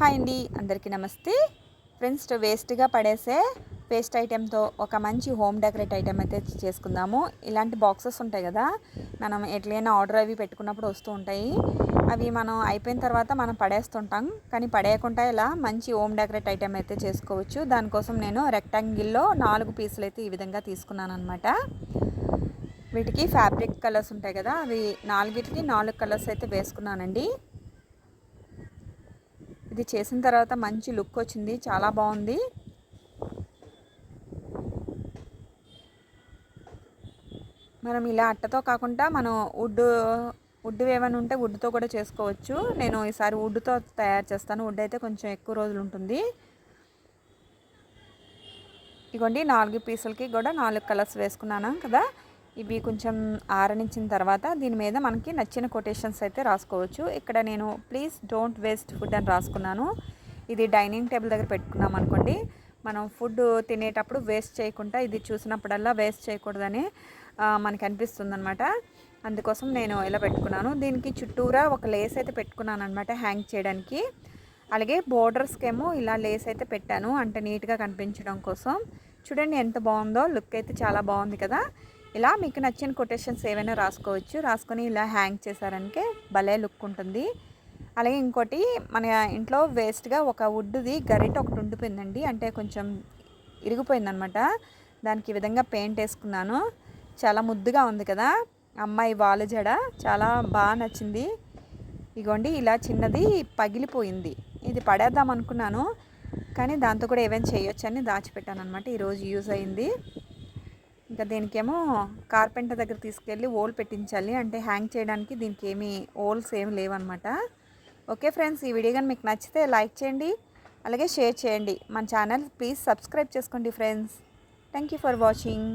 Hi అండి అందరికీ నమస్తే. ఫ్రెండ్స్ వేస్ట్గా పడేసే వేస్ట్ ఐటెంతో ఒక మంచి హోమ్ డెకరేట్ ఐటెం అయితే చేసుకుందాము. ఇలాంటి బాక్సెస్ ఉంటాయి కదా మనం ఎట్లయినా ఆర్డర్ అవి పెట్టుకున్నప్పుడు వస్తూ ఉంటాయి. అవి మనం అయిపోయిన తర్వాత మనం పడేస్తుంటాం. కానీ పడేయకుండా ఇలా మంచి హోమ్ డెకరేట్ ఐటెం అయితే చేసుకోవచ్చు. దానికోసం నేను రెక్టాంగిల్లో నాలుగు పీసులు అయితే ఈ విధంగా తీసుకున్నాను అనమాట వీటికి ఫ్యాబ్రిక్ కలర్స్ ఉంటాయి కదా అవి నాలుగిటికి నాలుగు కలర్స్ అయితే వేసుకున్నానండి. ఇది చేసిన తర్వాత మంచి లుక్ వచ్చింది. చాలా బాగుంది. మనం ఇలా అట్టతో కాకుండా మనం వుడ్ వుడ్ ఏమైనా ఉంటే వుడ్తో కూడా చేసుకోవచ్చు. నేను ఈసారి వుడ్తో తయారు చేస్తాను. వుడ్ అయితే కొంచెం ఎక్కువ రోజులు ఉంటుంది. ఇగోండి నాలుగు పీసులకి కూడా నాలుగు కలర్స్ వేసుకున్నాను కదా. ఇవి కొంచెం ఆరనించిన తర్వాత దీని మీద మనకి నచ్చిన కొటేషన్స్ అయితే రాసుకోవచ్చు. ఇక్కడ నేను ప్లీజ్ డోంట్ వేస్ట్ ఫుడ్ అని రాసుకున్నాను. ఇది డైనింగ్ టేబుల్ దగ్గర పెట్టుకున్నాం అనుకోండి. మనం ఫుడ్ తినేటప్పుడు వేస్ట్ చేయకుండా ఇది చూసినప్పుడల్లా వేస్ట్ చేయకూడదని మనకి అనిపిస్తుంది అనమాట అందుకోసం నేను ఇలా పెట్టుకున్నాను. దీనికి చుట్టూరా ఒక లేస్ అయితే పెట్టుకున్నాను అనమాట హ్యాంగ్ చేయడానికి. అలాగే బోర్డర్స్కేమో ఇలా లేస్ అయితే పెట్టాను. అంటే నీట్గా కనిపించడం కోసం. చూడండి ఎంత బాగుందో లుక్ అయితే చాలా బాగుంది కదా. ఇలా మీకు నచ్చిన కొటేషన్స్ ఏవైనా రాసుకోవచ్చు. రాసుకొని ఇలా హ్యాంగ్ చేశారంటే భలే లుక్ ఉంటుంది. అలాగే ఇంకోటి మన ఇంట్లో వేస్ట్గా ఒక వుడ్ది గరిట ఒకటి ఉండిపోయిందండి. అంటే కొంచెం ఇరిగిపోయిందనమాట. దానికి ఈ విధంగా పెయింట్ వేసుకున్నాను. చాలా ముద్దుగా ఉంది కదా. అమ్మాయి వాలు జడ చాలా బాగా నచ్చింది. ఇగోండి ఇలా చిన్నది పగిలిపోయింది. ఇది పడేద్దాం అనుకున్నాను కానీ దాంతో కూడా ఏమైనా చేయొచ్చని దాచిపెట్టాను అనమాట ఈరోజు యూజ్ అయింది. ఇంకా దీనికేమో కార్పెంటర్ దగ్గర తీసుకెళ్ళి ఓల్ పెట్టించాలి. అంటే హ్యాంగ్ చేయడానికి దీనికి ఏమీ ఓల్స్ ఏమి లేవన్నమాట. ఓకే ఫ్రెండ్స్ ఈ వీడియో కానీ మీకు నచ్చితే లైక్ చేయండి అలాగే షేర్ చేయండి. మన ఛానల్ ప్లీజ్ సబ్స్క్రైబ్ చేసుకోండి friends. Thank you for watching.